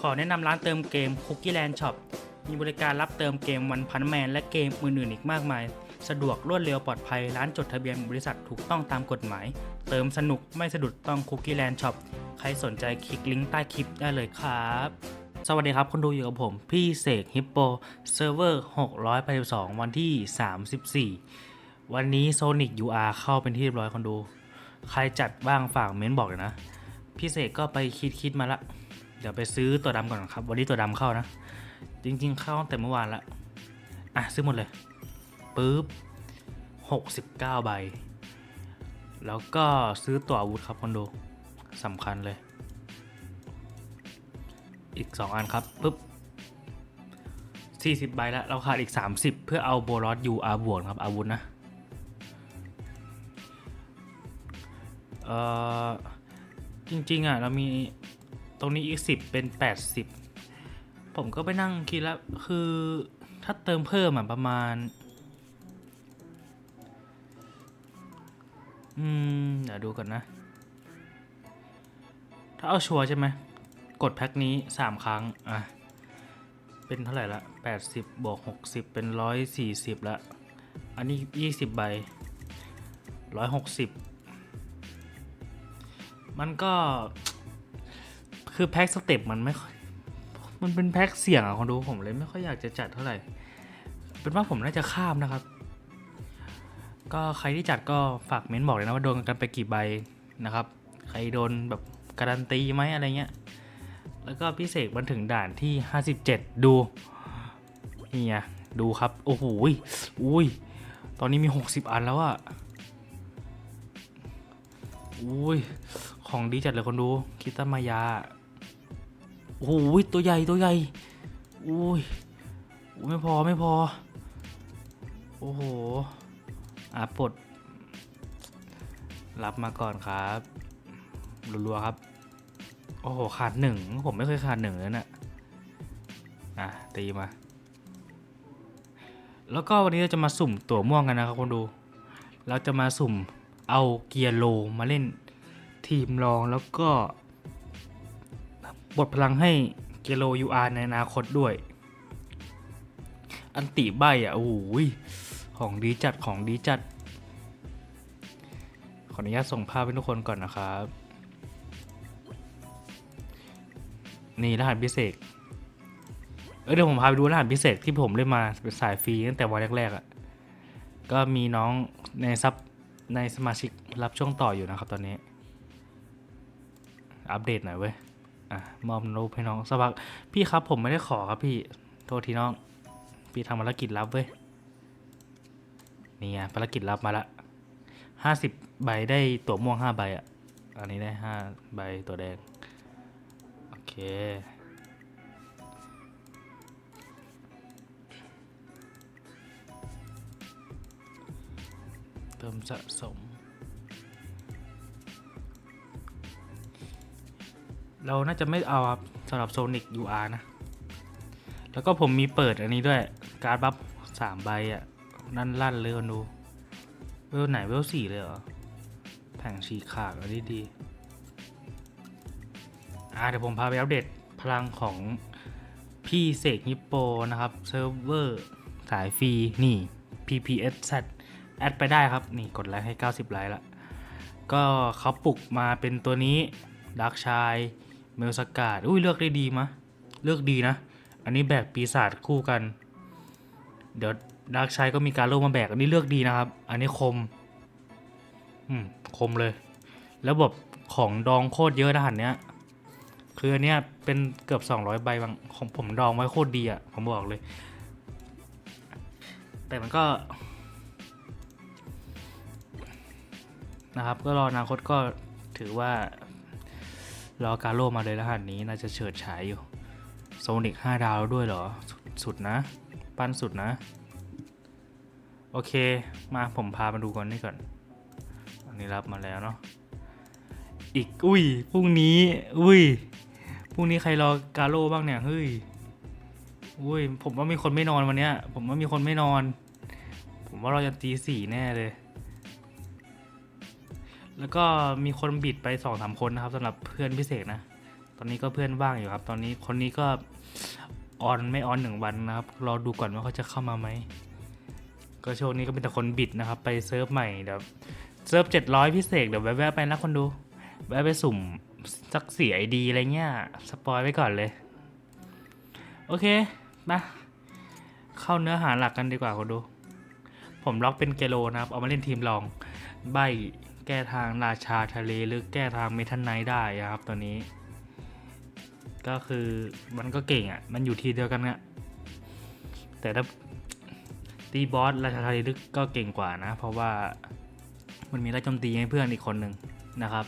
ขอแนะนำร้านเติมเกม Cookie Land Shop มีบริการรับเติมเกมวันพันแมนและเกมอื่นๆอีกมากมาย สะดวกรวดเร็วปลอดภัย ร้านจดทะเบียนบริษัทถูกต้องตามกฎหมาย เติมสนุกไม่สะดุดต้อง Cookie Land Shop ใครสนใจคลิกลิงก์ใต้คลิปได้เลยครับ สวัสดีครับคนดูอยู่กับผม พี่เสกฮิปโปเซิร์ฟเวอร์682 วันที่ 34 วันนี้ Sonic UR เข้าเป็นที่เรียบร้อยคนดู ใครจัดบ้างฝากเม้นบอกเลยนะ พี่เสกก็ไปคิดคิดมาละ เดี๋ยวไปซื้อตัวดำก่อนครับ วันนี้ตัวดำเข้านะ จริง ๆ เข้าตั้งแต่เมื่อวานละอะซื้อหมดเลยปุ๊บ69 ใบ แล้วก็ซื้อตัวอาวุธครับคนดูสำคัญเลย อีก 2 อันครับปุ๊บ40 ใบแล้ว เราขาดอีก 30 เพื่อเอาโบรอสยูอาบวกครับ อาวุธนะ เอ่อ จริง ๆ อะ เรามี ตรงนี้อีก 10 เป็น 80 ผมก็ไปนั่งคิดแล้ว คือถ้าเติมเพิ่มอะประมาณ อืม เดี๋ยวดูก่อนนะ ถ้าเอาชัวร์ใช่ไหม กดแพ็คนี้ 3 ครั้ง อะ เป็นเท่าไหร่ละ 80 บวก 60 เป็น 140 ละ อันนี้ 20 ใบ 160 มันก็ คือแพ็คสเต็ปมันไม่ค่อยมันเป็นแพ็คเสี่ยงอะคนดูผมเลยไม่ค่อยอยากจะจัดเท่าไหร่ เป็นว่าผมน่าจะข้ามนะครับ ก็ใครที่จัดก็ฝากเม้นบอกเลยนะว่าโดนกันไปกี่ใบนะครับ ใครโดนแบบการันตีไหมอะไรเงี้ย แล้วก็พิเศษมันถึงด่านที่ 57 ดูนี่ไงดูครับ โอ้โหอุ้ย ตอนนี้มี 60 อันแล้วอะอุ้ย ของดีจัดเลยคนดู คิตามายา โอ้โหตัวใหญ่ตัวใหญ่อุ้ยไม่พอไม่พอ โอ้โหอะปลดรับมาก่อนครับรัวๆครับ โอ้โห ขาดหนึ่งผมไม่เคยขาดหนึ่งเลยนะ่ะอะ ตีมา แล้วก็วันนี้เราจะมาสุ่มตัวม่วงกันนะครับคนดู เราจะมาสุ่มเอาเกียร์โลมาเล่นทีมรองแล้วก็ บทพลังให้เกียร์โล UR ในอนาคตด้วย อันติใบอะ โอ้ย ของดีจัดของดีจัด ขออนุญาตส่งภาพให้ทุกคนก่อนนะครับ นี่รหัสพิเศษ เออเดี๋ยวผมพาไปดูรหัสพิเศษที่ผมเล่นมาเป็นสายฟรีตั้งแต่วันแรกๆอะ่ะ ก็มีน้องในซับในสมาชิกรับช่วงต่ออยู่นะครับตอนนี้ อัปเดตหน่อยเว้ย อะมอบรูปให้น้องสักพักพี่ครับผมไม่ได้ขอครับพี่ โทษทีน้อง พี่ทำภารกิจลับเว้ยนี่ไงภารกิจลับมาละห้าสิบใบได้ตัวม่วงห้าใบอะ อันนี้ได้ห้าใบตัวแดง โอเคเติมสะสม เราน่าจะไม่เอาครับสำหรับ Sonic UR นะ แล้วก็ผมมีเปิดอันนี้ด้วย การ์ดบัฟสามใบอะนั่นลั่นเลยคนดู เวลไหนเวลสี่เลยเหรอ แผงฉีกขาดอันนี้ดี อ่าเดี๋ยวผมพาไปอัปเดตพลังของพี่เสกฮิปโปนะครับ เซิร์ฟเวอร์สายฟรี นี่ PPSZ แอดไปได้ครับ นี่กดไลค์ให้ 90 ไลค์ละ ก็เขาปลุกมาเป็นตัวนี้ดักชาย เมลสกาดอุ้ยเลือกได้ดีมะ เลือกดีนะ อันนี้แบกปีศาจคู่กัน เดี๋ยวดักชายก็มีการโลมาแบก อันนี้เลือกดีนะครับ อันนี้คม อืม คมเลย แล้วแบบของดองโคตรเยอะนะหันเนี้ย คืออันเนี้ยเป็นเกือบ 200 ใบบางของผมดองไว้โคตรดีอะ่ะ ผมบอกเลย แต่มันก็ นะครับ ก็รออนาคตก็ถือว่า รอการโลมาเลยรหัสนี้น่าจะเฉิดฉายอยู่โซนิก5ดาวแล้วด้วยเหรอสสุดนะ ปั้นสุดนะ โอเค มาผมพามาดูก่อนนี่ก่อน อันนี้รับมาแล้วเนาะอีก อุ้ยพรุ่งนี้ อุ้ยพรุ่งนี้ใครรอกาโร่บ้างเนี่ยเฮ้ยอุ้ยผมว่ามีคนไม่นอนวันเนี้ย ผมว่ามีคนไม่นอน ผมว่าเราจะตีสี่แน่เลย แล้วก็มีคนบิดไปสองสามคนนะครับสำหรับเพื่อนพิเศษนะ ตอนนี้ก็เพื่อนว่างอยู่ครับ ตอนนี้คนนี้ก็ออนไม่ออนหนึ่งวันนะครับ รอดูก่อนว่าเขาจะเข้ามาไหม ก็ช่วงนี้ก็เป็นแต่คนบิดนะครับ ไปเซิร์ฟใหม่เดี๋ยวเซิร์ฟเจ็ดร้อยพิเศษเดี๋ยวแวะๆไปนะคนดู แวะไปสุ่มสักสี่ไอดีอะไรเงี้ย สปอยไว้ก่อนเลย โอเคมาเข้าเนื้อหาหลักกันดีกว่าคนดู ผมล็อกเป็นเกโลนะครับ เอามาเล่นทีมลอง ใบ แก้ทางราชาทะเลหรือแก้ทางเมทันไนท์ได้ครับตัวนี้ ก็คือมันก็เก่งอะ่ะ มันอยู่ทีเดียวกันอะแต่ถ้าตีบอสราชาทะเลลึกก็เก่งกว่านะ เพราะว่ามันมีไล่โจมตีให้เพื่อนอีกคนหนึ่งนะครับ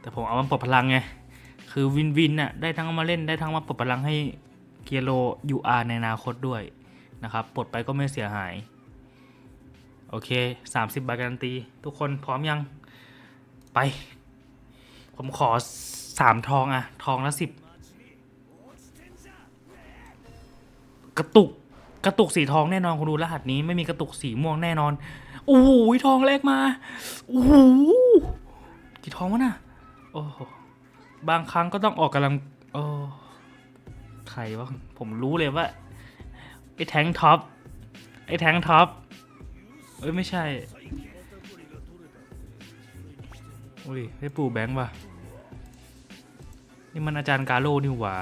แต่ผมเอามาปลดพลังไง คือวินวินน่ะได้ทั้งมาเล่นได้ทั้งมาปลดพลังให้เกียโลยูอาในอนาคตด้วยนะครับปลดไปก็ไม่เสียหาย โอเค 30ใบการันตี ทุกคนพร้อมยัง ไป ผมขอสามทองอะทองละสิบกระตุกกระตุกสีทองแน่นอนคุณดูรหัสนี้ไม่มีกระตุกสีม่วงแน่นอนโอ้โหทองแรกมาโอ้โหกี่ทองวะน่ะโอ้โหบางครั้งก็ต้องออกกำลังโอ้ใครวะผมรู้เลยว่าไอ้แทงท็อปไอ้แทงท็อปเอ้ยไม่ใช่ อุ้ยได้ปู่แบงค์ว่ะ นี่มันอาจารย์กาโลนี่หว่า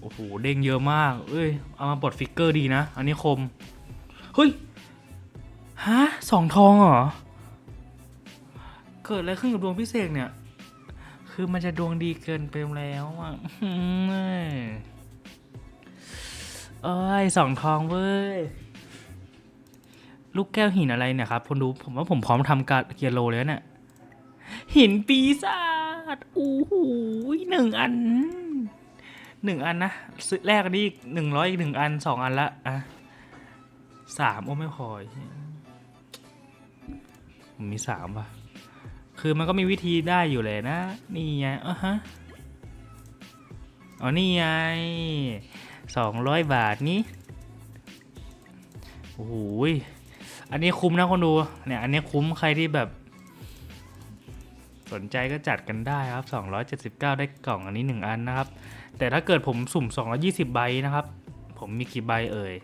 โอ้โห เด้งเยอะมาก เอ้ย เอามาปลดฟิกเกอร์ดีนะ อันนี้คม เฮ้ย ฮะสองทองเหรอ เกิดอะไรขึ้นกับดวงพิเศษเนี่ย คือมันจะดวงดีเกินไปแล้วอะเอ้ยสองทองเว้ย ลูกแก้วหินอะไรเนี่ยครับคนดูผมว่าผมพร้อมทำการเกียร์โลแล้วเนี่ยหินปีศาจอู้หูหนึ่งอันหนึ่งอันนะซื้อแรกอันนี้หนึ่งร้อยอีกหนึ่งอันสองอันละอะสามโอ้ไม่พอผมมีสามว่ะ คือมันก็มีวิธีได้อยู่เลยนะ นี่ไงอะฮะอ๋อนี่ไงสองร้อยบาทนี้โอ้โห อันนี้คุ้มนะคนดู เนี่ย อันนี้คุ้มใครที่แบบ สนใจก็จัดกันได้ครับ 279 ได้กล่องอันนี้ 1 อันนะครับ แต่ถ้าเกิดผมสุ่ม 220 ใบนะครับ ผมมีกี่ใบเอ่ย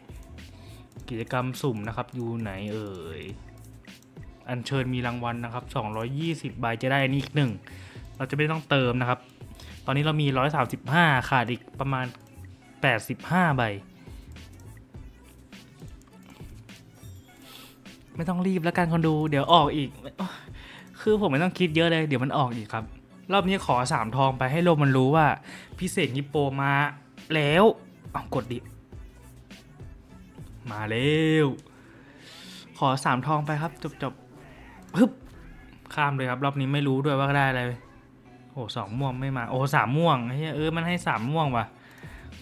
กิจกรรมสุ่มนะครับ อยู่ไหนเอ่ย อันเชิญมีรางวัลนะครับ 220 ใบจะได้อันนี้อีกหนึ่ง เราจะไม่ต้องเติมนะครับ ตอนนี้เรามี 135 ขาดอีกประมาณ 85 ใบ ไม่ต้องรีบแล้วกันคนดู เดี๋ยวออกอีก คือผมไม่ต้องคิดเยอะเลย เดี๋ยวมันออกอีกครับ รอบนี้ขอสามทองไปให้โลกมันรู้ว่า พิเศษฮิปโปมาแล้วเอากดดิ มาเร็ว ขอสามทองไปครับ จบจบฮึบข้ามเลยครับ รอบนี้ไม่รู้ด้วยว่าได้อะไรโอ้สองม่วงไม่มา โอ้สามม่วงเฮ้ยเออมันให้สามม่วงว่ะ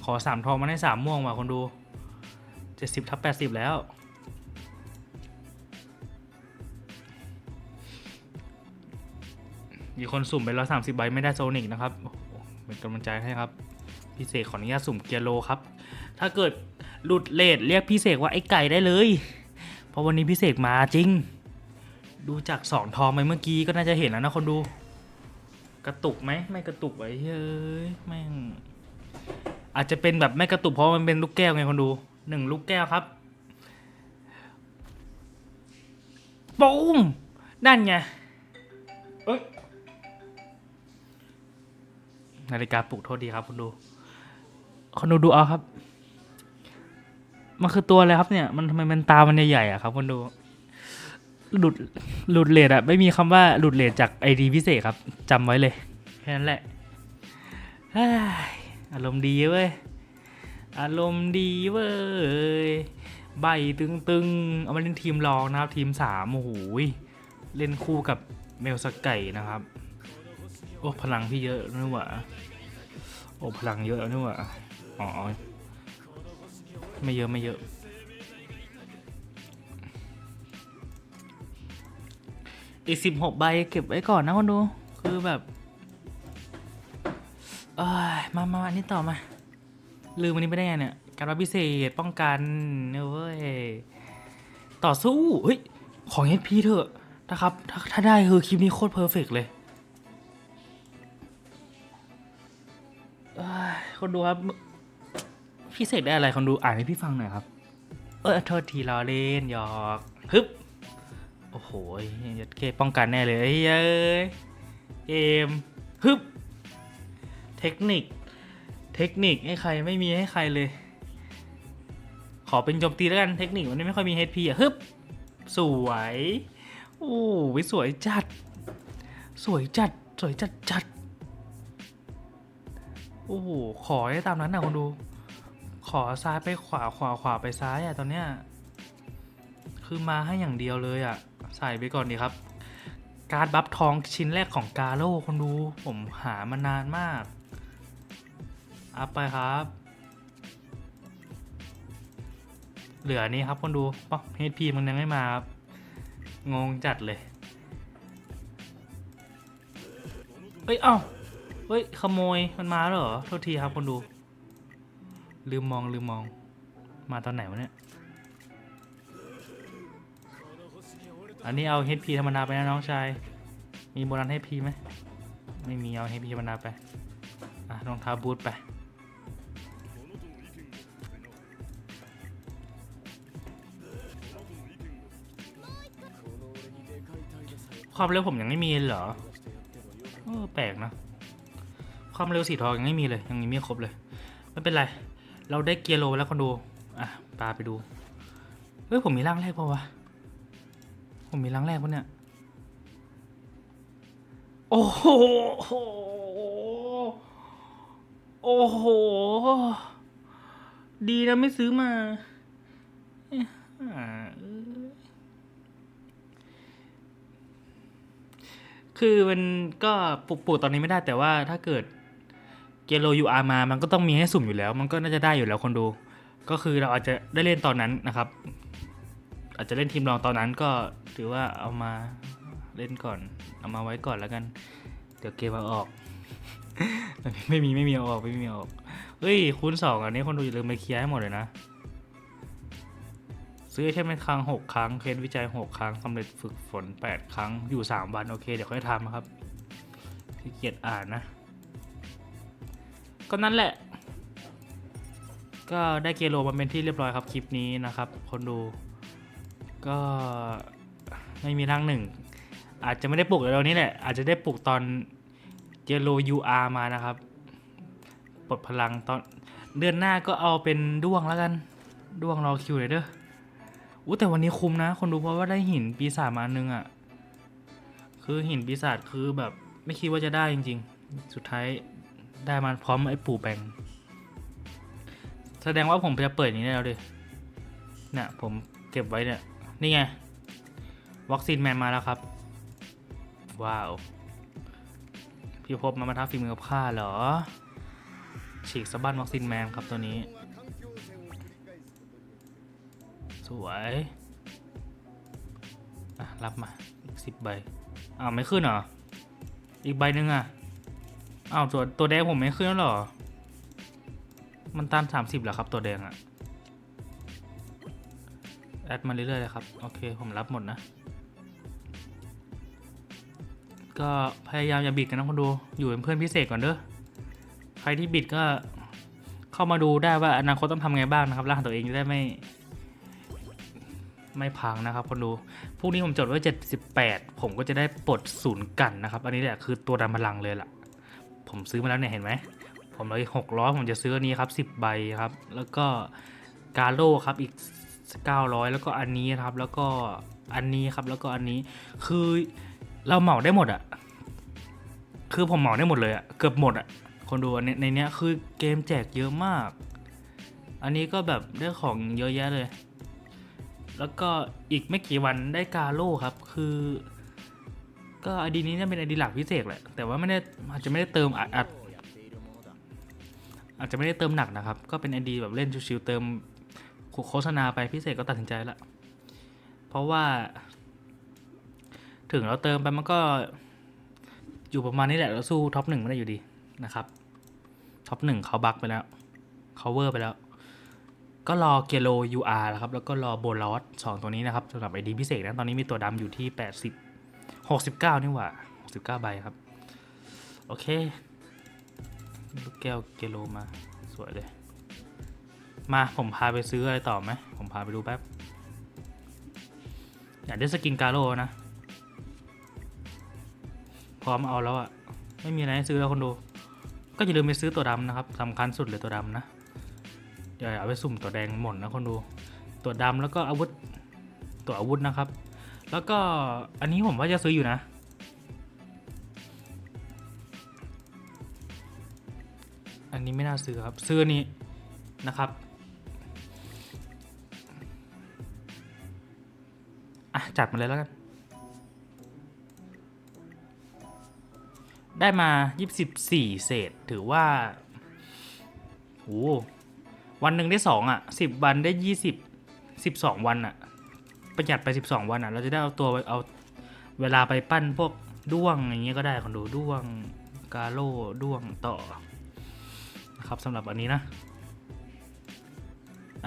ขอสามทองมันให้สามม่วงว่ะคนดูเจ็ดสิบทับแปดสิบแล้ว มีคนสุ่มไปร้อยสามสิบใบไม่ได้โซนิกนะครับเป็นกำลังใจให้ครับ พี่เสกขออนุญาตสุ่มเกียร์โลครับ ถ้าเกิดหลุดเลทเรียกพี่เสกว่าไอ้ไก่ได้เลย เพราะวันนี้พี่เสกมาจริง ดูจากสองทองไปเมื่อกี้ก็น่าจะเห็นแล้วนะคนดู กระตุกไหมไม่กระตุกไว้เฮ้ยแม่งอาจจะเป็นแบบไม่กระตุกเพราะมันเป็นลูกแก้วไงคนดูหนึ่งลูกแก้วครับปุ้มนั่นไงเอ้ย นาฬิกาปลุกโทษดีครับคุณดูคนดูดูเอาครับ มันคือตัวอะไรครับเนี่ย มันทำไมมันตามันใหญ่ๆอะครับคนดูหลุดหลุดเลทอะไม่มีคำว่าหลุดเลทจากไอดีพิเศษครับจำไว้เลย แค่นั้นแหละอารมณ์ดีเว้ย อารมณ์ดีเว้ย ใบตึงๆเอามาเล่นทีมรองนะครับ ทีมสามโอ้โหเล่นคู่กับเมลสกไก่นะครับ อ้พลังพี่เยอะนี่หว่าโอ้พลังเยอะนี่หว่าอ๋อไม่เยอะไม่เยอะ อีกสิบหกใบเก็บไว้ก่อนนะคนดู คือแบบเอ้ยมามาอันนี้ต่อมา ลืมอันนี้ไม่ได้ไงเนี่ย การรับพิเศษป้องกันเนเว้ย ต่อสู้ เฮ้ย ของ HP เถอะนะครับ ถ้าถ้าได้คือคลิปนี้โคตรเพอร์เฟกเลย คนดูครับ พี่เสกได้อะไรคนดูอ่านให้พี่ฟังหน่อยครับ เออโทษทีรอเล่นหยอกฮึบโอ้โหยัดเคป้องกันแน่เลยเอ้ยเอ้ยเกมฮึบเทคนิค เทคนิคให้ใครไม่มีให้ใครเลย ขอเป็นโจมตีแล้วกันเทคนิควันนี้ไม่ค่อยมี HP อะฮึบสวยโอ้วิสวยจัด สวยจัด สวยจัดจัด โอ้โห ขอให้ตามนั้นนะคนดู ขอซ้ายไปขวาขวาขวาไปซ้ายอะตอนเนี้ย คือมาให้อย่างเดียวเลยอะใส่ไปก่อนดีครับ การบัฟทองชิ้นแรกของกาโร่คนดู ผมหามานานมาก อัพไปครับ เหลือนี้ครับคนดูป๊อก HP มันยังไม่มาครับ งงจัดเลยเฮ้ย เอ้า เฮ้ย ขโมยมันมาแล้วเหรอ โทษทีครับคนดู ลืมมองลืมมอง มาตอนไหนวะเนี่ย อันนี้เอา HP ธรรมดาไปนะน้องชาย มีโบนัส HP ไหม ไม่มีเอา HP ธรรมดาไป อะรองเท้าบูทไปความเร็วผมยังไม่มีเหรอ ความเร็วสีทองยังไม่มีเลย ยังมีไม่ครบเลย ไม่เป็นไร เราได้เกียร์โลแล้วคนดู อะปาไปดู เฮ้ย ผมมีร่างแรกปล่าวะ ผมมีร่างแรกปะเนี่ย โอ้โห โอ้โห ดีนะไม่ซื้อมาคือมันก็ปลูกตอนนี้ไม่ได้แต่ว่าถ้าเกิด เกโลยูอามามันก็ต้องมีให้สุ่มอยู่แล้ว มันก็น่าจะได้อยู่แล้วคนดู ก็คือเราอาจจะได้เล่นตอนนั้นนะครับ อาจจะเล่นทีมรองตอนนั้นก็ถือว่าเอามาเล่นก่อน เอามาไว้ก่อนแล้วกัน เดี๋ยวเกมเอาออก ไม่มีไม่มีเอาออกไม่มีเอาออกเฮ้ยคูณสองอันนี้คนดูอย่าลืมไปเคลียร์ให้หมดเลยนะ ซื้อแค่เป็นครั้งหกครั้งเคสวิจัยหกครั้งสำเร็จฝึกฝนแปดครั้งอยู่สามวันโอเค เดี๋ยวค่อยทำครับขี้เกียจอ่านนะ ก็นั่นแหละ ก็ได้เกโลมาเป็นที่เรียบร้อยครับคลิปนี้นะครับ คนดู ก็ไม่มีร่างหนึ่ง อาจจะไม่ได้ปลุกเร็วนี้แหละ อาจจะได้ปลุกตอนเกโล UR มานะครับปลดพลังตอนเดือนหน้าก็เอาเป็นด้วงแล้วกัน ด้วงรอคิวเลยเด้ออู้แต่วันนี้คุ้มนะ คนดูเพราะว่าได้หินปีศาจมาอันนึงอะ่ะ คือหินปีศาจคือแบบไม่คิดว่าจะได้จริง ๆ สุดท้าย ได้มาพร้อมไอ้ปู่แบงแสดงว่าผมจะเปิดอย่างนี้แล้วดิเนี่ยผมเก็บไว้เนี่ย นี่ไง วัคซีนแมนมาแล้วครับ ว้าว พี่พบมามาท้าฝีมือกับข้าเหรอ ฉีกสะบั้นวัคซีนแมนครับตัวนี้ สวยอะรับมาอีกสิบใบอ้าวไม่ขึ้นเหรอ อีกใบหนึ่งอะ อ้าวตัวตัวแดงผมไม่ขึ้นแล้วหรอ มันตามสามสิบเหรอครับตัวแดงอะแอดมาเรื่อยๆเลยครับ โอเค ผมรับหมดนะ ก็พยายามอย่าบิดกันนะคนดู อยู่เป็นเพื่อนพิเศษก่อนเด้อ ใครที่บิดก็เข้ามาดูได้ว่าอนาคตต้องทำไงบ้างนะครับร่างตัวเองจะได้ไม่ ไม่พังนะครับคนดู พวกนี้ผมจดไว้78 ผมก็จะได้ปลดศูนย์กันนะครับ อันนี้แหละคือตัวดันพลังเลยล่ะ ผมซื้อมาแล้วเนี่ยเห็นไหม ผมเลยหกร้อยผมจะซื้ออันนี้ครับสิบใบครับ แล้วก็กาโร่ครับอีกเก้าร้อยแล้วก็อันนี้ครับ แล้วก็อันนี้ครับแล้วก็อันนี้คือเราเหมาได้หมดอะคือผมเหมาได้หมดเลยอะเกือบหมดอะคนดูอันในเนี้ยคือเกมแจกเยอะมาก อันนี้ก็แบบได้ของเยอะแยะเลย แล้วก็อีกไม่กี่วันได้กาโร่ครับ คือ ก็ไอดีนี้น่าเป็นไอดีหลักพิเศษแหละ แต่ว่าไม่ได้อาจจะไม่ได้เติมอัดอัดอาจจะไม่ได้เติมหนักนะครับ ก็เป็นไอดีแบบเล่นชิวๆเติมโฆษณาไปพิเศษก็ตัดสินใจละเพราะว่า ถึงเราเติมไปมันก็อยู่ประมาณนี้แหละเราสู้ท็อปหนึ่งไม่ได้อยู่ดีนะครับท็อปหนึ่งเขาบักไปแล้วเขาเวอร์ไปแล้ว ก็รอเกโล UR แล้วครับ แล้วก็รอโบลอสสองตัวนี้นะครับสำหรับไอดีพิเศษนะ ตอนนี้มีตัวดำอยู่ที่ 80 69 นี่หว่า 69 ใบครับ โอเค ลูกแก้วเกโลมา สวยเลย มาผมพาไปซื้ออะไรต่อไหม ผมพาไปดูแป๊บ อยากได้สกินกาโร่นะ พร้อมเอาแล้วอะไม่มีอะไรให้ซื้อแล้วคนดู ก็อย่าลืมไปซื้อตัวดำนะครับสำคัญสุดเลยตัวดำนะอย่าเอาไปสุ่มตัวแดงหมดนะคนดู ตัวดำแล้วก็อาวุธ ตัวอาวุธนะครับ แล้วก็อันนี้ผมว่าจะซื้ออยู่นะ อันนี้ไม่น่าซื้อครับ ซื้อนนี้นะครับอะจัดมาเลยแล้วกัน ได้มา 24 เศษ ถือว่าโอ้วันหนึ่งได้ 2 อะ 10 วันได้ 20 12 วันอะ ประหยัดไป 12 วันอะ เราจะได้เอาตัวเอาเวลาไปปั้นพวกด้วงอย่างเงี้ยก็ได้คนดูด้วงกาโล่ด้วงต่อนะครับสำหรับอันนี้นะ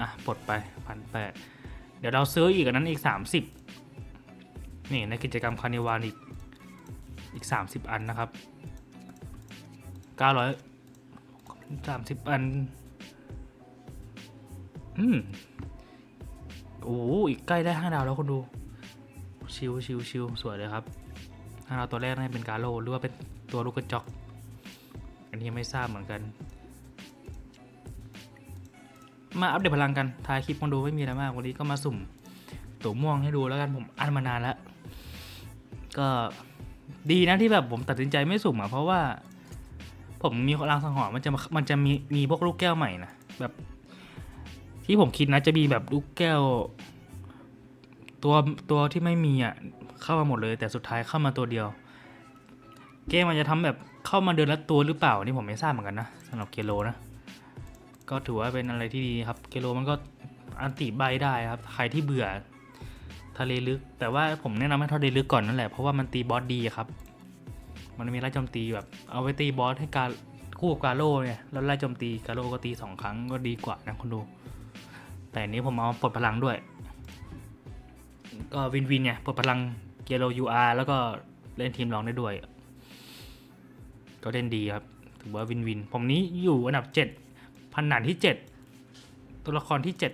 อะปลดไปพันแปดเดี๋ยวเราซื้ออีกอันนั้นอีก 30 นี่ในกิจกรรมคานิวานอีกอีก 30 อันนะครับ 900 30 อัน อืม อ้อีกใกล้ได้5ดาวแล้วคนดู ชิวชิวชิวสวยเลยครับ5ดาวตัวแรกน่าจะเป็นกาโลหรือว่าเป็นตัวลูกกระจอก อันนี้ไม่ทราบเหมือนกัน มาอัปเดตพลังกันท้ายคลิปคนดูไม่มีอะไรมากวันนี้ก็มาสุ่มตัวม่วงให้ดูแล้วกันผมอันมานานแล้ว ก็ดีนะที่แบบผมตัดสินใจไม่สุ่มอะเพราะว่า ผมมีรางสังหรณ์มันจะมันจะมีมีพวกลูกแก้วใหม่นะแบบ ที่ผมคิดนะจะมีแบบลูกแก้ว ตัวตัวที่ไม่มีอะเข้ามาหมดเลย แต่สุดท้ายเข้ามาตัวเดียว เกมมันจะทำแบบเข้ามาเดือนละตัวหรือเปล่านี่ผมไม่ทราบเหมือนกันนะสำหรับเกโลนะ ก็ถือว่าเป็นอะไรที่ดีครับเกโลมันก็อันติใบได้ครับใครที่เบื่อทะเลลึก แต่ว่าผมแนะนำให้ทะเลลึกก่อนนั่นแหละเพราะว่ามันตีบอสดีครับ มันมีไล่โจมตีแบบเอาไว้ตีบอสให้การคู่กับกาโร่เนี่ยแล้วไล่โจมตีกาโร่ก็ตีสองครั้งก็ดีกว่านะคุณดู แต่อันนี้ผมเอาปลดพลังด้วย ก็วินวินไงปลดพลังเกโลยูอาร์แล้วก็เล่นทีมรองได้ด้วย ก็เล่นดีครับ ถือว่าวินวิน ผมนี้อยู่อันดับเจ็ดพันหนานที่เจ็ดตัวละครที่เจ็ด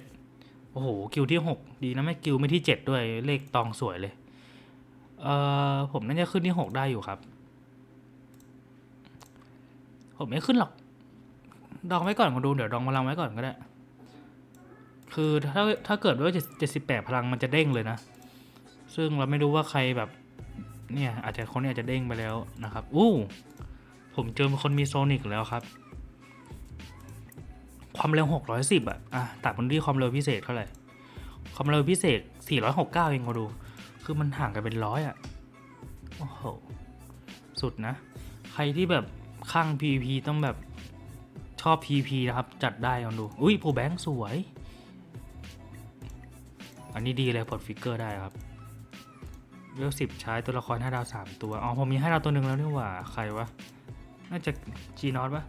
โอ้โห กิลที่หกดีนะไม่กิลไม่ที่เจ็ดด้วยเลขตองสวยเลย เอ่อ ผมน่าจะขึ้นที่หกได้อยู่ครับ ผมไม่ขึ้นหรอก ดองไว้ก่อนคนดู เดี๋ยวดองพลังไว้ก่อนก็ได้ คือถ้าถ้าเกิดว่าเจ็ดสิบแปดพลังมันจะเด้งเลยนะ ซึ่งเราไม่รู้ว่าใครแบบ เนี่ยอาจจะคนนี้อาจจะเด้งไปแล้วนะครับอู้ผมเจอคนมีโซนิกแล้วครับ ความเร็ว610อะอะตัดมันที่ความเร็วพิเศษเท่าไหร่ความเร็วพิเศษ469เองก็ดู คือมันห่างกันเป็นร้อยอะโอ้โหสุดนะ ใครที่แบบข้าง PVP ต้องแบบชอบ PVP นะครับ จัดได้ลองดู อุ้ยโปรแบงค์สวย อันนี้ดีเลยปลดฟิกเกอร์ได้ครับเวลสิบใช้ตัวละคร5ดาว3ตัว อ๋อ ผมมี5ดาวตัวหนึ่งแล้วนี่หว่า ใครวะ น่าจะ G นอตปะ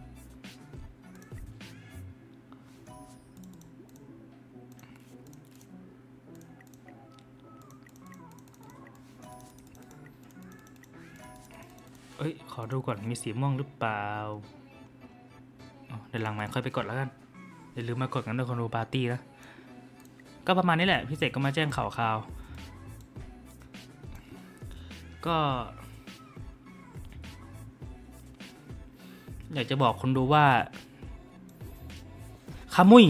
เอ้ย ขอดูก่อน มีสีม่วงหรือเปล่า เดี๋ยวหลังไม้ค่อยไปกดแล้วกัน อย่าลืมมากดกันด้วยคนดูปาร์ตี้นะ ก็ประมาณนี้แหละพี่เสกก็มาแจ้งข่าวคราว ก็ อยากจะบอกคนดูว่าขามุย